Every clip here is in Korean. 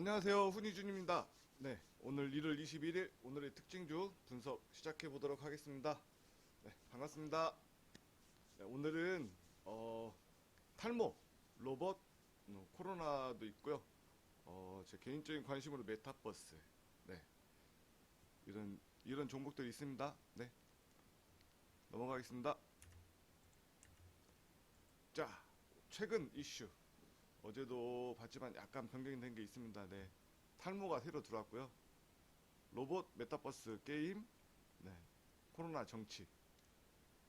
안녕하세요. 훈이준입니다. 네, 오늘 1월 21일 오늘의 특징주 분석 시작해 보도록 하겠습니다. 네, 반갑습니다. 네, 오늘은 어, 탈모, 로봇, 음, 코로나도 있고요. 어, 제 개인적인 관심으로 메타버스, 네, 이런 이런 종목들이 있습니다. 네, 넘어가겠습니다. 자, 최근 이슈. 어제도 봤지만 약간 변경이 된게 있습니다. 네. 탈모가 새로 들어왔고요. 로봇 메타버스 게임, 네. 코로나 정치.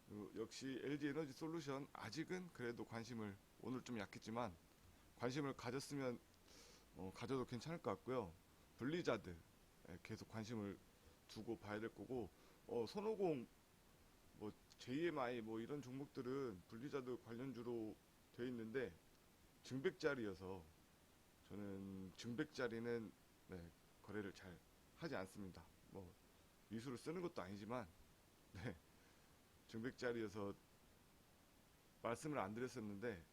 그리고 역시 LG 에너지 솔루션 아직은 그래도 관심을 오늘 좀 약했지만 관심을 가졌으면 어, 가져도 괜찮을 것 같고요. 블리자드 예, 계속 관심을 두고 봐야 될 거고 어, 손오공 뭐 JMI 뭐 이런 종목들은 블리자드 관련주로 돼 있는데 증백자리여서 저는 증백자리는 네, 거래를 잘 하지 않습니다. 뭐 미수를 쓰는 것도 아니지만 네, 증백자리여서 말씀을 안 드렸었는데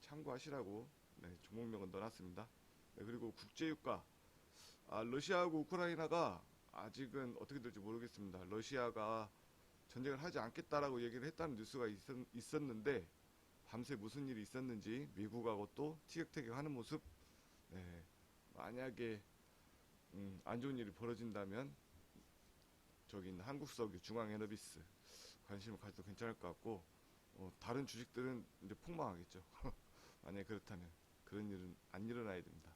참고하시라고 네, 종목명은 넣어놨습니다. 네, 그리고 국제유가 아, 러시아하고 우크라이나가 아직은 어떻게 될지 모르겠습니다. 러시아가 전쟁을 하지 않겠다라고 얘기를 했다는 뉴스가 있었, 는데 밤새 무슨 일이 있었는지 미국하고 또 티격태격하는 모습. 네, 만약에 음, 안 좋은 일이 벌어진다면 있는 한국석유 중앙에너비스 관심을 가져도 괜찮을 것 같고 어, 다른 주식들은 이제 폭망하겠죠. 만약에 그렇다면 그런 일은 안 일어나야 됩니다.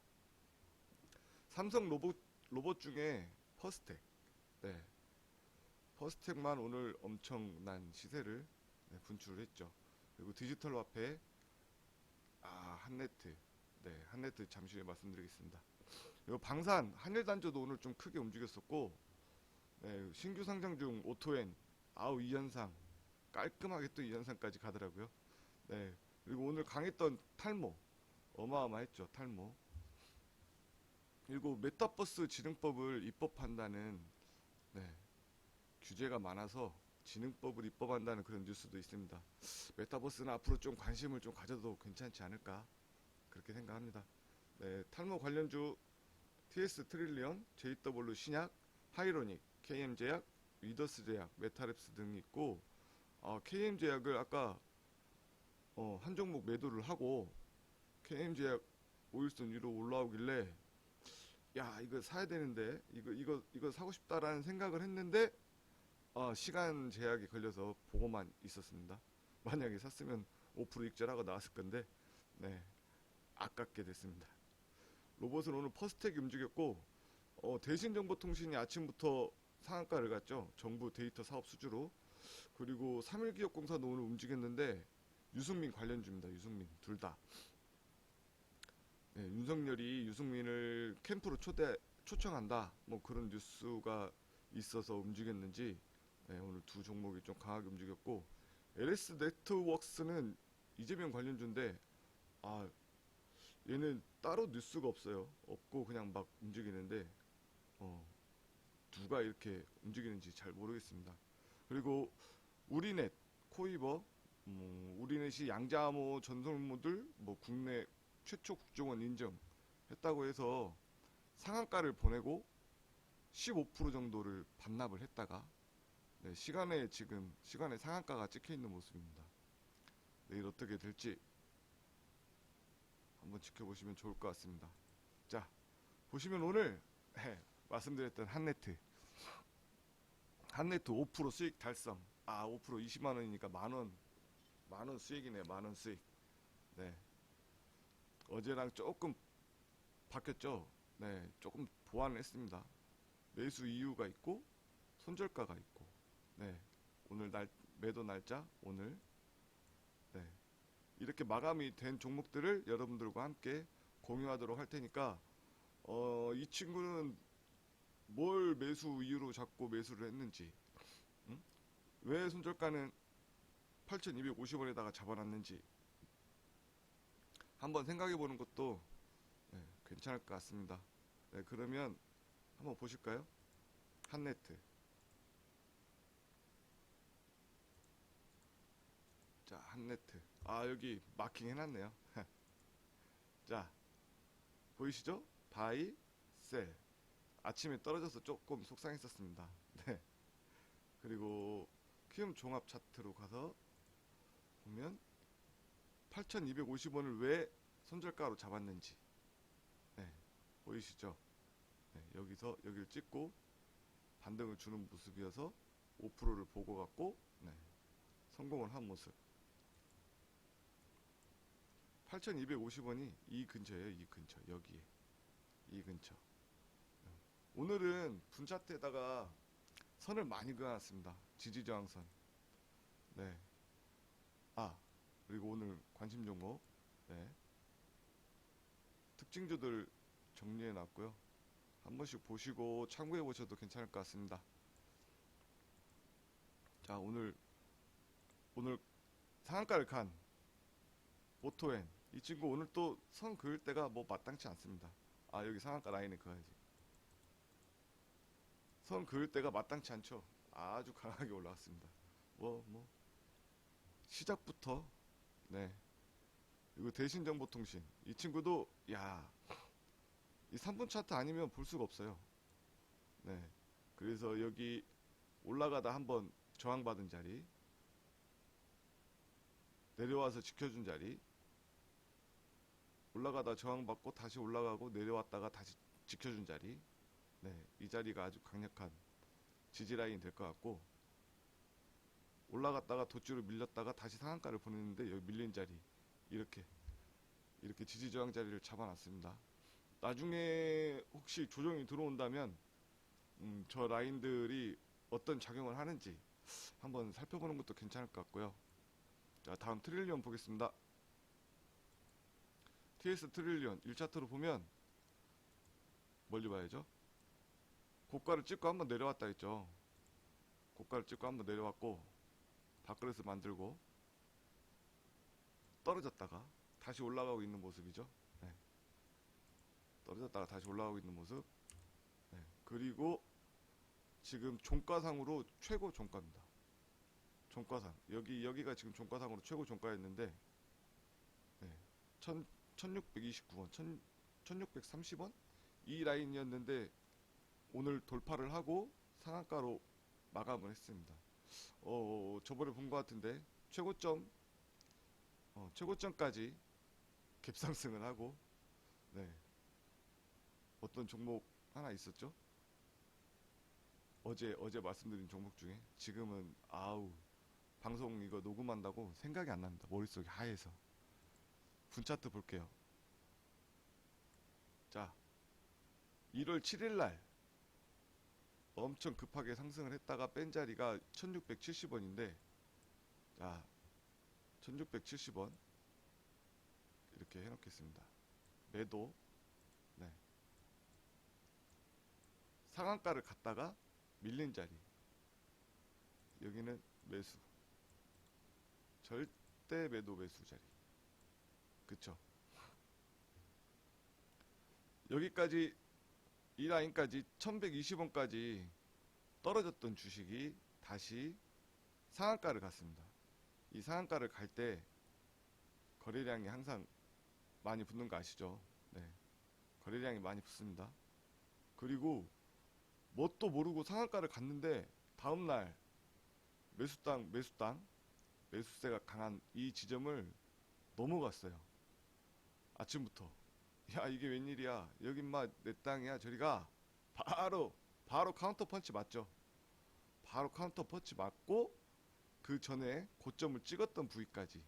삼성 로봇 로봇 중에 퍼스텍. 네 퍼스텍만 오늘 엄청난 시세를 네, 분출을 했죠 그리고 디지털 화폐 아 한네트 네 한네트 잠시 후에 말씀드리겠습니다. 그리고 방산 한일단조도 오늘 좀 크게 움직였었고 네, 신규 상장 중 오토엔 아우 이현상 깔끔하게 또 이현상까지 가더라고요. 네 그리고 오늘 강했던 탈모 어마어마했죠 탈모. 그리고 메타버스 진흥법을 입법한다는 네, 규제가 많아서 진흥법을 입법한다는 그런 뉴스도 있습니다. 메타버스는 앞으로 좀 관심을 좀 가져도 괜찮지 않을까 그렇게 생각합니다. 네, 탈모 관련주 TS 트릴리언, JW 신약, 하이로닉, KM 제약, 위더스 제약, 메타랩스 등이 있고 어, KM 제약을 아까 어, 한 종목 매도를 하고 KM 제약 5일선 위로 올라오길래 야 이거 사야 되는데 이거 이거 이거 사고 싶다라는 생각을 했는데 어, 시간 제약이 걸려서 보고만 있었습니다. 만약에 샀으면 5% 익절하고 나왔을 건데, 네, 아깝게 됐습니다. 로봇은 오늘 퍼스텍이 움직였고, 어, 대신 정보통신이 아침부터 상한가를 갔죠. 정부 데이터 사업 수주로. 그리고 3일기업공사도 오늘 움직였는데, 유승민 관련주입니다. 유승민. 둘 다. 네, 윤석열이 유승민을 캠프로 초대, 초청한다. 뭐 그런 뉴스가 있어서 움직였는지, 네, 오늘 두 종목이 좀 강하게 움직였고 LS 네트워크스는 이재명 관련주인데 아 얘는 따로 뉴스가 없어요. 없고 그냥 막 움직이는데 어 누가 이렇게 움직이는지 잘 모르겠습니다. 그리고 우리넷 코이버 음, 우리넷이 양자암호 전설모들 뭐 국내 최초 국정원 인정했다고 해서 상한가를 보내고 15% 정도를 반납을 했다가 네, 시간에 지금 시간에 상한가가 찍혀 있는 모습입니다. 내일 어떻게 될지 한번 지켜보시면 좋을 것 같습니다. 자, 보시면 오늘 네, 말씀드렸던 한네트 한네트 5% 수익 달성. 아, 5% 20만 원이니까 만 원. 만 원 수익이네. 만 원 수익. 네. 어제랑 조금 바뀌었죠. 네, 조금 보완을 했습니다. 매수 이유가 있고 손절가가 있고 네. 오늘 날 매도 날짜 오늘 네. 이렇게 마감이 된 종목들을 여러분들과 함께 공유하도록 할 테니까 어, 이 친구는 뭘 매수 이유로 잡고 매수를 했는지 응? 왜 손절가는 8,250원에다가 잡아놨는지 한번 생각해 보는 것도 네, 괜찮을 것 같습니다. 네, 그러면 한번 보실까요? 한네트 자, 한 네트. 아, 여기 마킹 해놨네요. 자, 보이시죠? 바이 셀. 아침에 떨어져서 조금 속상했었습니다. 네. 그리고 키움 종합 차트로 가서 보면 8,250원을 왜 손절가로 잡았는지 네, 보이시죠? 네, 여기서 여기를 찍고 반등을 주는 모습이어서 5%를 보고 갔고 네, 성공을 한 모습 8,250원이 이 근처예요 이 근처 여기에 이 근처 네. 오늘은 분차트에다가 선을 많이 그어놨습니다 지지저항선 네. 아 그리고 오늘 관심 종목 네. 특징주들 정리해 놨고요. 한 번씩 보시고 참고해 보셔도 괜찮을 것 같습니다. 자, 오늘 오늘 상한가를 간 오토엔 이 친구 오늘 또 선 그을 때가 뭐 마땅치 않습니다. 아, 여기 상한가 라인에 그어야지. 선 그을 때가 마땅치 않죠. 아주 강하게 올라왔습니다. 뭐 뭐 시작부터 네. 그리고 대신정보통신 이 친구도 야. 이 3분 차트 아니면 볼 수가 없어요. 네. 그래서 여기 올라가다 한번 저항받은 자리 내려와서 지켜준 자리 올라가다 저항받고 다시 올라가고 내려왔다가 다시 지켜준 자리 네. 이 자리가 아주 강력한 지지 라인 될 것 같고 올라갔다가 도주로 밀렸다가 다시 상한가를 보냈는데 여기 밀린 자리 이렇게 이렇게 지지 저항 자리를 잡아놨습니다. 나중에 혹시 조정이 들어온다면 음, 저 라인들이 어떤 작용을 하는지 한번 살펴보는 것도 괜찮을 것 같고요. 자 다음 트릴리언 보겠습니다. TS 트릴리언 1차트로 보면 멀리 봐야죠. 고가를 찍고 한번 내려왔다 했죠. 고가를 찍고 한번 내려왔고 밥그릇을 만들고 떨어졌다가 다시 올라가고 있는 모습이죠. 네. 떨어졌다가 다시 올라가고 있는 모습. 네. 그리고 지금 종가상으로 최고 종가입니다. 종가상 여기 여기가 지금 종가상으로 최고 종가였는데 네. 1 1629원, 1 1630원 이 라인이었는데 오늘 돌파를 하고 상한가로 마감을 했습니다. 어, 저번에 본 것 같은데 최고점 어, 최고점까지 갭상승을 하고 네 어떤 종목 하나 있었죠? 어제 어제 말씀드린 종목 중에 지금은 아우 방송 이거 녹음한다고 생각이 안 납니다. 머릿속이 하얘서 분차트 볼게요. 자 1월 7일 날 엄청 급하게 상승을 했다가 뺀 자리가 1670원인데 자 1670원 이렇게 해놓겠습니다. 매도 네. 상한가를 갔다가 밀린 자리. 여기는 매수. 절대 매도 매수 자리 그쵸 여기까지 이 라인까지 1120원까지 떨어졌던 주식이 다시 상한가를 갔습니다. 이 상한가를 갈 때 거래량이 항상 많이 붙는 거 아시죠? 네. 거래량이 많이 붙습니다. 그리고 뭣도 모르고 상한가를 갔는데 다음날 매수당, 매수당, 매수세가 강한 이 지점을 넘어갔어요. 아침부터. 야 이게 웬일이야? 여긴 마내 땅이야. 저리 가. 바로 바로 카운터 펀치 맞죠? 바로 카운터 펀치 맞고 그 전에 고점을 찍었던 부위까지.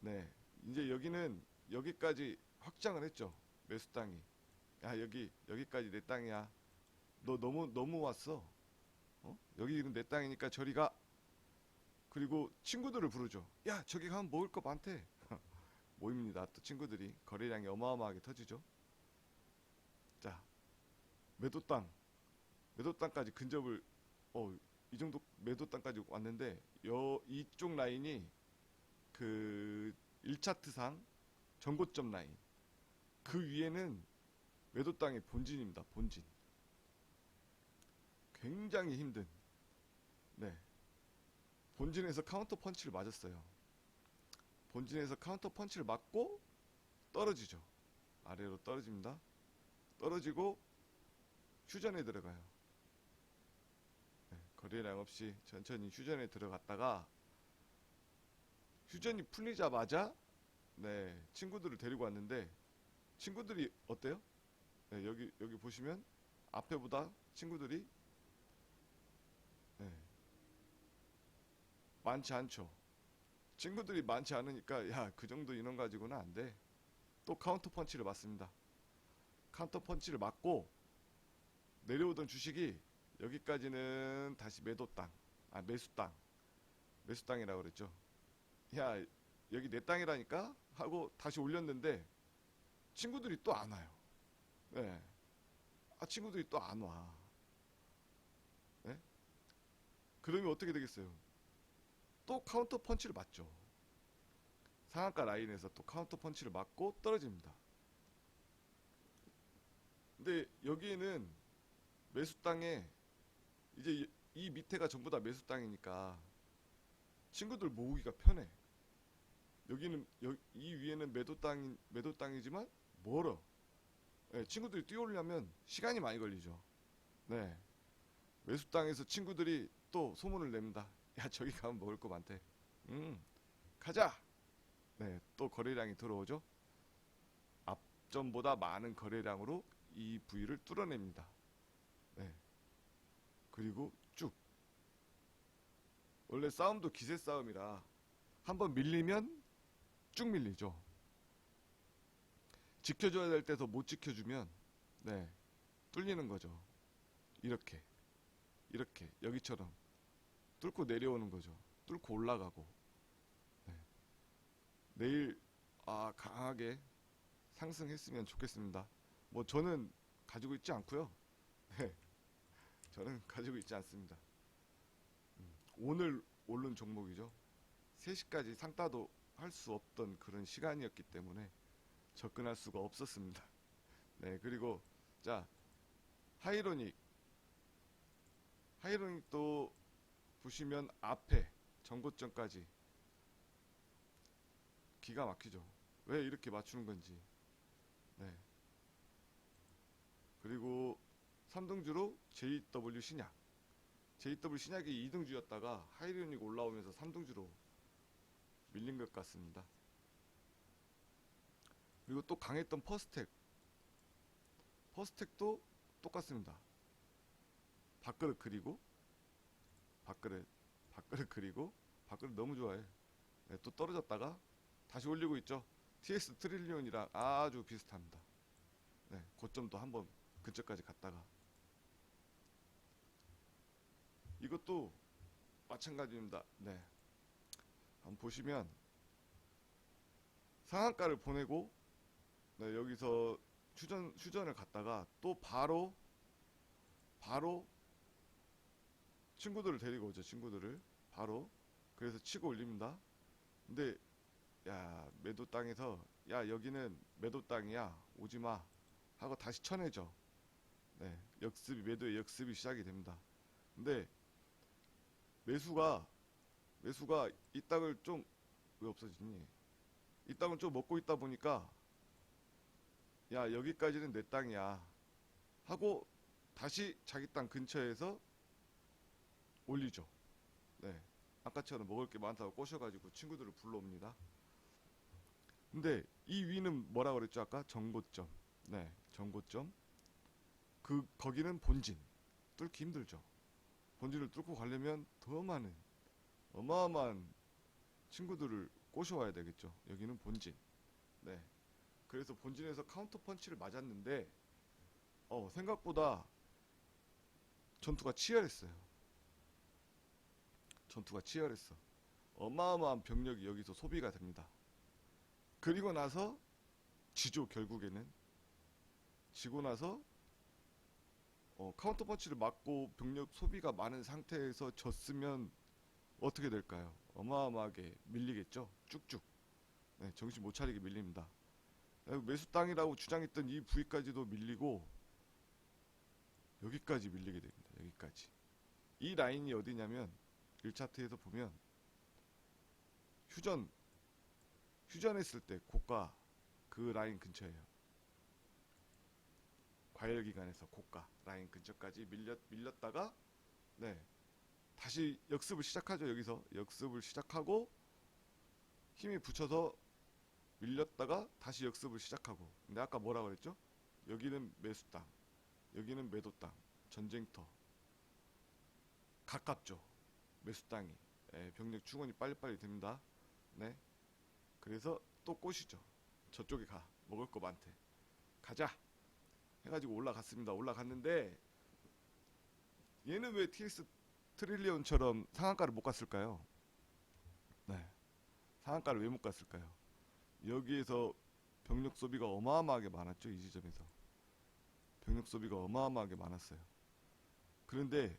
네. 이제 여기는 여기까지 확장을 했죠. 매수 땅이. 야 여기 여기까지 내 땅이야. 너 너무 너무 왔어. 어? 여기는 내 땅이니까 저리 가. 그리고 친구들을 부르죠. 야 저기 가면 먹을 거 많대 모입니다. 또 친구들이 거래량이 어마어마하게 터지죠. 자, 매도 땅, 매도 땅까지 근접을 어, 이 정도 매도 땅까지 왔는데 여 이쪽 라인이 그 1차트상 전고점 라인. 그 위에는 매도 땅의 본진입니다. 본진. 굉장히 힘든. 네. 본진에서 카운터 펀치를 맞았어요. 본진에서 카운터 펀치를 맞고 떨어지죠. 아래로 떨어집니다. 떨어지고 휴전에 들어가요. 네, 거래량 없이 천천히 휴전에 들어갔다가 휴전이 풀리자마자 네 친구들을 데리고 왔는데 친구들이 어때요? 네, 여기 여기 보시면 앞에보다 친구들이 네, 많지 않죠. 친구들이 많지 않으니까 야 그 정도 인원 가지고는 안 돼. 또 카운터 펀치를 맞습니다. 카운터 펀치를 맞고 내려오던 주식이 여기까지는 다시 매도 땅, 아 매수 땅, 매수 땅이라고 그랬죠. 야 여기 내 땅이라니까 하고 다시 올렸는데 친구들이 또 안 와요. 네. 아 친구들이 또 안 와. 네? 그러면 어떻게 되겠어요? 또 카운터 펀치를 맞죠. 상한가 라인에서 또 카운터 펀치를 맞고 떨어집니다. 근데 여기에는 매수 땅에 이제 이, 이 밑에가 전부 다 매수 땅이니까 친구들 모으기가 편해. 여기는 여, 이 위에는 매도 땅인 매도 땅이지만 멀어. 네, 친구들이 뛰어오려면 시간이 많이 걸리죠. 네. 매수 땅에서 친구들이 또 소문을 냅니다. 야 저기 가면 먹을 거 많대. 음 가자. 네, 또 거래량이 들어오죠. 앞전보다 많은 거래량으로 이 부위를 뚫어냅니다. 네. 그리고 쭉. 원래 싸움도 기세 싸움이라 한번 밀리면 쭉 밀리죠. 지켜줘야 될 때도 못 지켜주면 네 뚫리는 거죠. 이렇게 이렇게 여기처럼 뚫고 내려오는 거죠. 뚫고 올라가고 네. 내일 아 강하게 상승했으면 좋겠습니다. 뭐 저는 가지고 있지 않고요. 네. 저는 가지고 있지 않습니다. 음, 오늘 오른 종목이죠. 3시까지 상따도 할 수 없던 그런 시간이었기 때문에 접근할 수가 없었습니다. 네, 그리고 자 하이로닉 하이로닉도 보시면 앞에 전고점까지 기가 막히죠. 왜 이렇게 맞추는 건지. 네. 그리고 3등주로 JW 신약. JW 신약이 2등주였다가 하이로닉 올라오면서 3등주로 밀린 것 같습니다. 그리고 또 강했던 퍼스텍. 퍼스텍도 똑같습니다. 밥그릇 그리고 밥그릇 밥그릇 그리고 밥그릇 너무 좋아해. 네, 또 떨어졌다가 다시 올리고 있죠. TS 트릴리온이랑 아주 비슷합니다. 네, 고점도 한번 근처까지 갔다가 이것도 마찬가지입니다. 네. 한번 보시면 상한가를 보내고 네, 여기서 휴전 휴전을 갔다가 또 바로 바로 친구들을 데리고 오죠. 친구들을 바로 그래서 치고 올립니다. 근데 야 매도 땅에서 야 여기는 매도 땅이야 오지 마 하고 다시 쳐내죠. 네 역습이 매도의 역습이 시작이 됩니다. 근데 매수가 매수가 이 땅을 좀 왜 없어지니? 이 땅을 좀 먹고 있다 보니까 야 여기까지는 내 땅이야 하고 다시 자기 땅 근처에서 올리죠. 네. 아까처럼 먹을 게 많다고 꼬셔가지고 친구들을 불러옵니다. 근데 이 위는 뭐라 그랬죠? 아까 정고점. 네 정고점. 그 거기는 본진. 뚫기 힘들죠. 본진을 뚫고 가려면 더 많은 어마어마한 친구들을 꼬셔와야 되겠죠. 여기는 본진. 네. 그래서 본진에서 카운터 펀치를 맞았는데 어 생각보다 전투가 치열했어요 전투가 치열했어 어마어마한 병력이 여기서 소비가 됩니다 그리고 나서 지죠 결국에는 지고 나서 어, 카운터 펀치를 맞고 병력 소비가 많은 상태에서 졌으면 어떻게 될까요? 어마어마하게 밀리겠죠. 쭉쭉. 네, 정신 못 차리게 밀립니다. 네, 매수 땅이라고 주장했던 이 부위까지도 밀리고 여기까지 밀리게 됩니다. 여기까지. 이 라인이 어디냐면 1차트에서 보면 휴전 휴전했을 때 고가 그 라인 근처예요. 과열 기간에서 고가 라인 근처까지 밀렸 밀렸다가 네 다시 역습을 시작하죠 여기서. 역습을 시작하고 힘이 붙여서 밀렸다가 다시 역습을 시작하고. 근데 아까 뭐라 그랬죠? 여기는 매수 땅 여기는 매도 땅 전쟁터. 가깝죠 매수 땅이 예, 병력 충원이 빨리빨리 됩니다. 네. 그래서 또 꼬시죠. 저쪽에 가. 먹을 거 많대. 가자. 해가지고 올라갔습니다. 올라갔는데 얘는 왜 TS 트릴리온처럼 상한가를 못 갔을까요? 네. 상한가를 왜 못 갔을까요? 여기에서 병력 소비가 어마어마하게 많았죠 이 지점에서. 병력 소비가 어마어마하게 많았어요. 그런데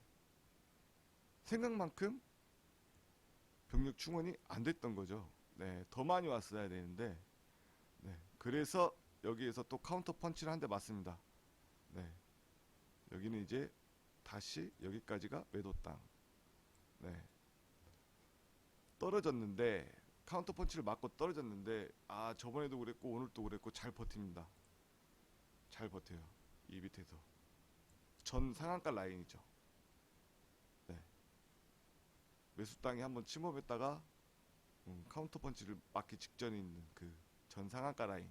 생각만큼 병력 충원이 안 됐던 거죠 네, 더 많이 왔어야 되는데, 네, 그래서 여기에서 또 카운터 펀치를 한 대 맞습니다. 네, 여기는 이제 다시 여기까지가 매도 땅. 네, 떨어졌는데 카운터 펀치를 맞고 떨어졌는데 아 저번에도 그랬고 오늘도 그랬고 잘 버팁니다. 잘 버텨요. 이 밑에서 전 상한가 라인이죠. 네, 매수 땅이 한번 침범했다가 음, 카운터 펀치를 맞기 직전에 있는 그 전상한가 라인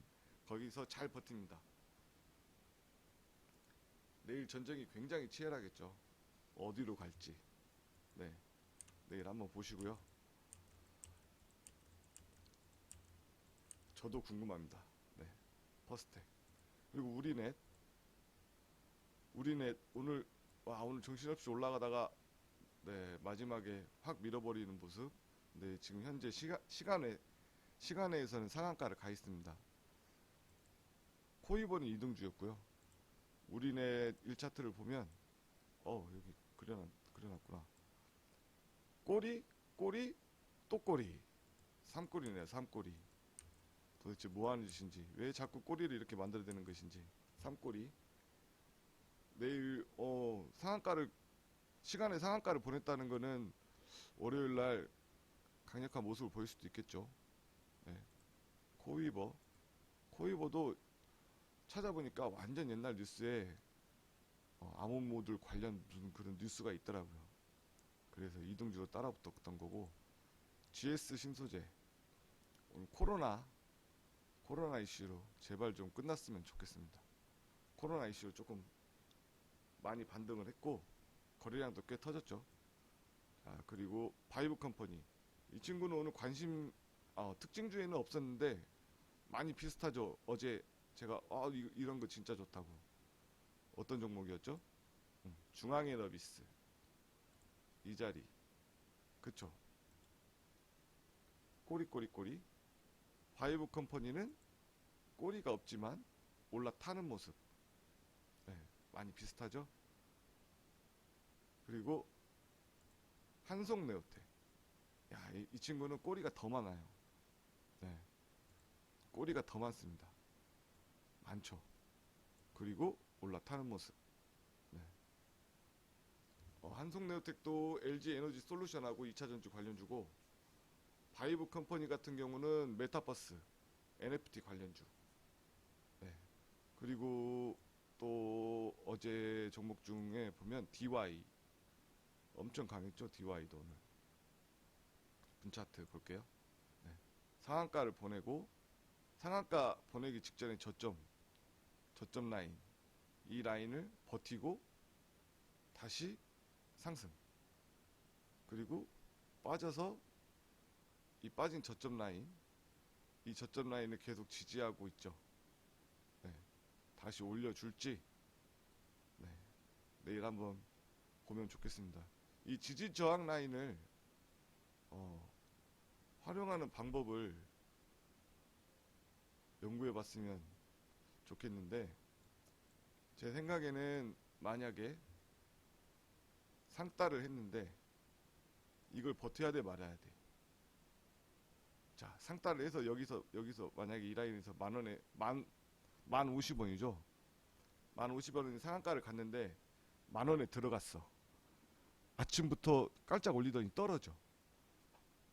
거기서 잘 버팁니다. 내일 전쟁이 굉장히 치열하겠죠. 어디로 갈지. 네. 내일 한번 보시고요. 저도 궁금합니다. 네. 퍼스텍. 그리고 우리넷. 우리넷 오늘 와 오늘 정신없이 올라가다가 네, 마지막에 확 밀어버리는 모습. 네, 지금 현재 시가, 시간에 시간에서는 상한가를 가 있습니다. 코이버는 이등주였고요. 우리네 1차트를 보면 어 여기 그려놨, 그려놨구나. 꼬리 꼬리 또 꼬리 삼꼬리네요 삼꼬리 도대체 뭐 하는 짓인지 왜 자꾸 꼬리를 이렇게 만들어내는 것인지 삼꼬리 내일 어 상한가를 시간에 상한가를 보냈다는 거는 월요일 날 강력한 모습을 보일 수도 있겠죠. 네. 코이버. 코이버도 찾아보니까 완전 옛날 뉴스에 어, 암호모듈 관련 무슨 그런 뉴스가 있더라고요. 그래서 이등주로 따라붙었던 거고 GS 신소재 오늘 코로나 코로나 이슈로 제발 좀 끝났으면 좋겠습니다. 코로나 이슈로 조금 많이 반등을 했고 거래량도 꽤 터졌죠. 자, 그리고 바이브 컴퍼니 이 친구는 오늘 관심 어, 특징주에는 없었는데 많이 비슷하죠. 어제 제가 아 이, 이런 거 진짜 좋다고 어떤 종목이었죠? 음, 중앙에너비스 이 자리 그쵸? 꼬리꼬리꼬리 바이브 컴퍼니는 꼬리가 없지만 올라타는 모습 네, 많이 비슷하죠? 그리고 한송 네오테 야, 이, 이 친구는 꼬리가 더 많아요. 네. 꼬리가 더 많습니다. 많죠. 그리고 올라타는 모습. 네. 어, 한송 네오텍도 LG 에너지 솔루션하고 2차 전지 관련주고 바이브 컴퍼니 같은 경우는 메타버스, NFT 관련주. 네. 그리고 또 어제 종목 중에 보면 DY 엄청 강했죠. DY도 오늘. 분차트 볼게요. 네. 상한가를 보내고 상한가 보내기 직전에 저점 저점 라인 이 라인을 버티고 다시 상승 그리고 빠져서 이 빠진 저점 라인 이 저점 라인을 계속 지지하고 있죠. 네. 다시 올려줄지 네. 내일 한번 보면 좋겠습니다. 이 지지 저항 라인을 어, 활용하는 방법을 연구해 봤으면 좋겠는데 제 생각에는 만약에 상따를 했는데 이걸 버텨야 돼 말아야 돼. 자 상따를 해서 여기서 여기서 만약에 이 라인에서 만 원에 만 만 오십 원이죠. 만 오십 원은 상한가를 갔는데 만 원에 들어갔어. 아침부터 깔짝 올리더니 떨어져.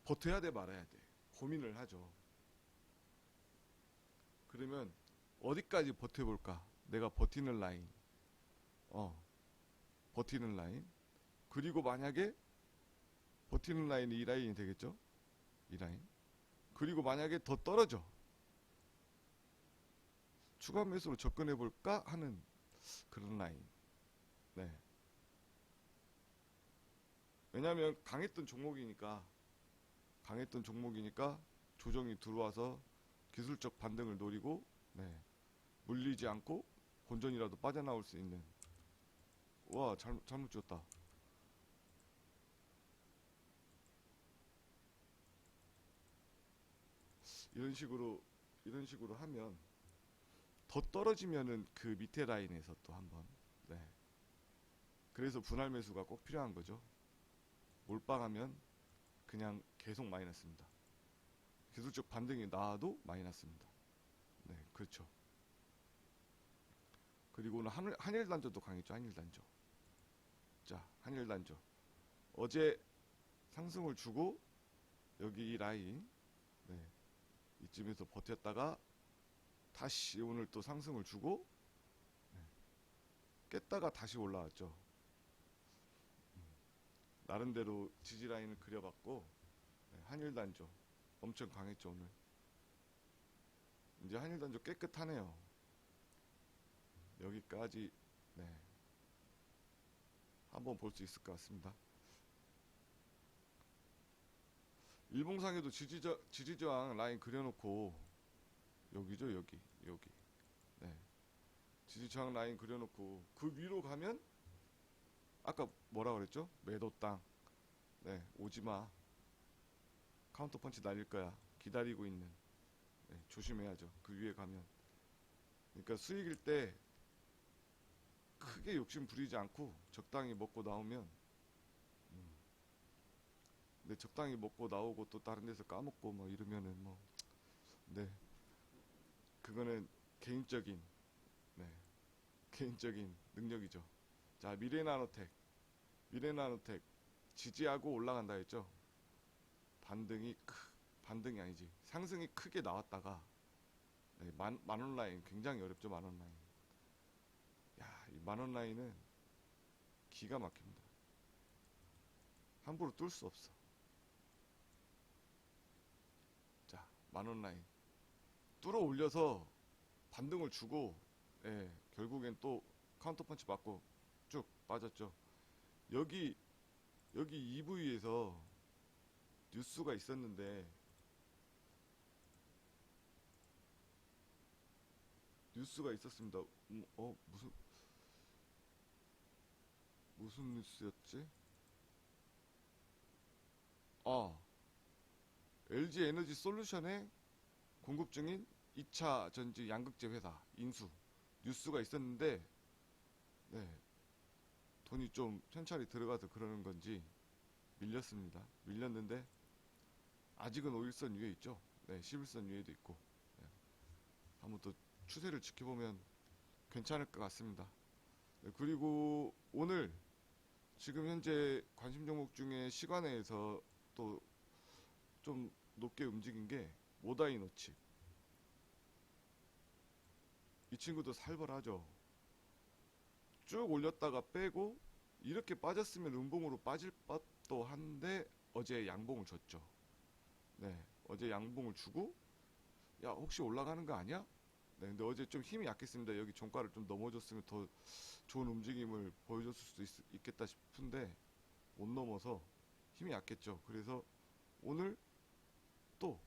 버텨야 돼 말아야 돼. 고민을 하죠. 그러면 어디까지 버텨볼까? 내가 버티는 라인. 어 버티는 라인. 그리고 만약에 버티는 라인이 이 라인이 되겠죠? 이 라인. 그리고 만약에 더 떨어져. 추가 매수로 접근해 볼까 하는 그런 라인. 네 왜냐하면 강했던 종목이니까 강했던 종목이니까 조정이 들어와서 기술적 반등을 노리고 네 물리지 않고 본전이라도 빠져나올 수 있는. 와 잘못 잘못 지었다. 이런 식으로 이런 식으로 하면 더 떨어지면은 그 밑에 라인에서 또 한번 네. 그래서 분할 매수가 꼭 필요한 거죠 몰빵하면 그냥 계속 마이너스입니다 기술적 반등이 나와도 마이너스입니다 네 그렇죠 그리고 오늘 한일, 한일 단조도 강했죠. 한일 단조. 자, 한일 단조. 어제 상승을 주고 여기 이 라인 네. 이쯤에서 버텼다가 다시 오늘 또 상승을 주고 네. 깼다가 다시 올라왔죠. 음. 나름대로 지지 라인을 그려봤고 네, 한일 단조 엄청 강했죠 오늘. 이제 한일 단조 깨끗하네요. 여기까지 네. 한번 볼 수 있을 것 같습니다. 일봉상에도 지지저, 지지저항 라인 그려놓고 여기죠 여기 여기 네. 지지저항 라인 그려놓고 그 위로 가면 아까 뭐라 그랬죠? 매도 땅 네, 오지마 카운터 펀치 날릴 거야 기다리고 있는 네, 조심해야죠 그 위에 가면 그러니까 수익일 때 크게 욕심 부리지 않고 적당히 먹고 나오면 음. 근데 적당히 먹고 나오고 또 다른 데서 까먹고 뭐 이러면은 뭐 네. 그거는 개인적인 네. 개인적인 능력이죠. 자, 미래나노텍. 미래나노텍 지지하고 올라간다 했죠. 반등이 크 반등이 아니지. 상승이 크게 나왔다가 네, 만, 만원 라인 굉장히 어렵죠. 만원 라인. 야, 이 만원 라인은 기가 막힙니다. 함부로 뚫을 수 없어. 자, 만원 라인. 뚫어 올려서 반등을 주고, 예, 결국엔 또 카운터 펀치 맞고 쭉 빠졌죠. 여기, 여기 EV에서 뉴스가 있었는데, 뉴스가 있었습니다. 음, 어, 무슨, 무슨 뉴스였지? 아, LG 에너지 솔루션의 공급 중인 2차 전지 양극재 회사 인수 뉴스가 있었는데, 네, 돈이 좀 현찰이 들어가서 그러는 건지 밀렸습니다. 밀렸는데, 아직은 5일선 위에 있죠. 네, 11선 위에도 있고. 네. 한번 또 추세를 지켜보면 괜찮을 것 같습니다. 네, 그리고 오늘 지금 현재 관심 종목 중에 시간에서 또 좀 높게 움직인 게 모다이노치. 이 친구도 살벌하죠. 쭉 올렸다가 빼고 이렇게 빠졌으면 음봉으로 빠질 법도 한데 어제 양봉을 줬죠. 네, 어제 양봉을 주고 야 혹시 올라가는 거 아니야? 네, 근데 어제 좀 힘이 약했습니다. 여기 종가를 좀 넘어줬으면 더 좋은 움직임을 보여줬을 수도 있, 겠다 싶은데 못 넘어서 힘이 약했죠. 그래서 오늘 또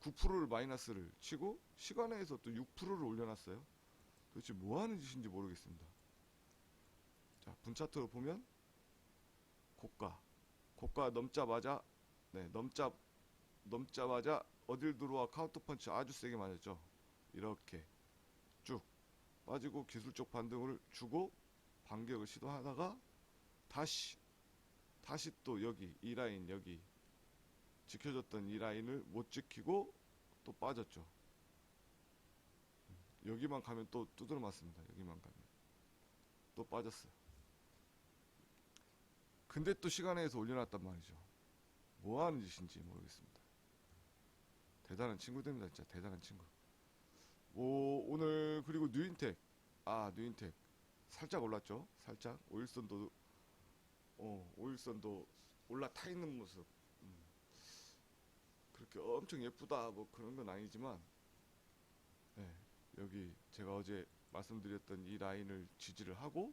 9%를 마이너스를 치고 시간에서 또 6%를 올려놨어요. 도대체 뭐 하는 짓인지 모르겠습니다. 자, 분차트로 보면 고가, 고가 넘자마자 네, 넘자 넘자마자 어딜 들어와 카운터 펀치 아주 세게 맞았죠. 이렇게 쭉 빠지고 기술적 반등을 주고 반격을 시도하다가 다시 다시 또 여기 이 라인 여기 지켜줬던 이 라인을 못 지키고 또 빠졌죠. 여기만 가면 또 두드려 맞습니다. 여기만 가면 또 빠졌어요. 근데 또 시간에서 올려놨단 말이죠. 뭐 하는 짓인지 모르겠습니다. 대단한 친구들입니다. 진짜 대단한 친구. 오, 오늘 그리고 뉴인텍 아 뉴인텍 살짝 올랐죠. 살짝 오일선도 어 오일선도 올라타 있는 모습. 음. 그렇게 엄청 예쁘다 뭐 그런 건 아니지만 네, 여기 제가 어제 말씀드렸던 이 라인을 지지를 하고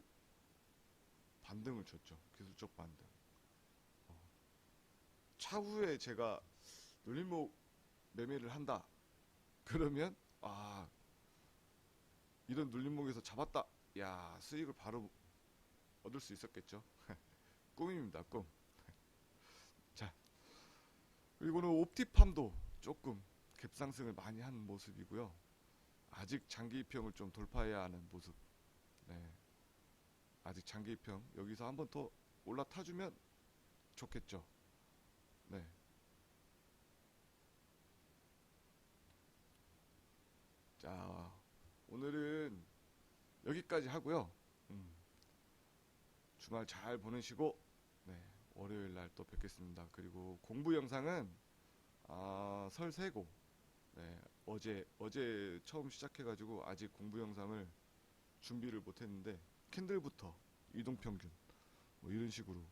반등을 줬죠. 기술적 반등. 어. 차후에 제가 눌림목 매매를 한다. 그러면 아 이런 눌림목에서 잡았다. 야 수익을 바로 얻을 수 있었겠죠. 꿈입니다. 꿈. 자 그리고는 옵티팜도 조금 갭상승을 많이 한 모습이고요. 아직 장기 입형을 좀 돌파해야 하는 모습. 네. 아직 장기 입형 여기서 한 번 더 올라타주면 좋겠죠. 네. 자, 오늘은 여기까지 하고요. 음, 주말 잘 보내시고, 네, 월요일 날 또 뵙겠습니다. 그리고 공부 영상은 아, 설 세고, 네, 어제 어제 처음 시작해가지고 아직 공부 영상을 준비를 못했는데 캔들부터 이동 평균 뭐 이런 식으로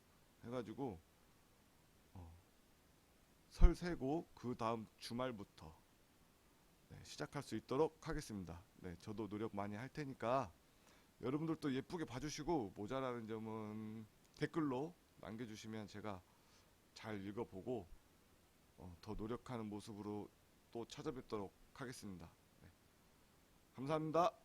해가지고 어, 설 세고 그 다음 주말부터 네, 시작할 수 있도록 하겠습니다. 네, 저도 노력 많이 할 테니까 여러분들도 예쁘게 봐주시고 모자라는 점은 댓글로 남겨주시면 제가 잘 읽어보고 어, 더 노력하는 모습으로 또 찾아뵙도록 하겠습니다. 네. 감사합니다.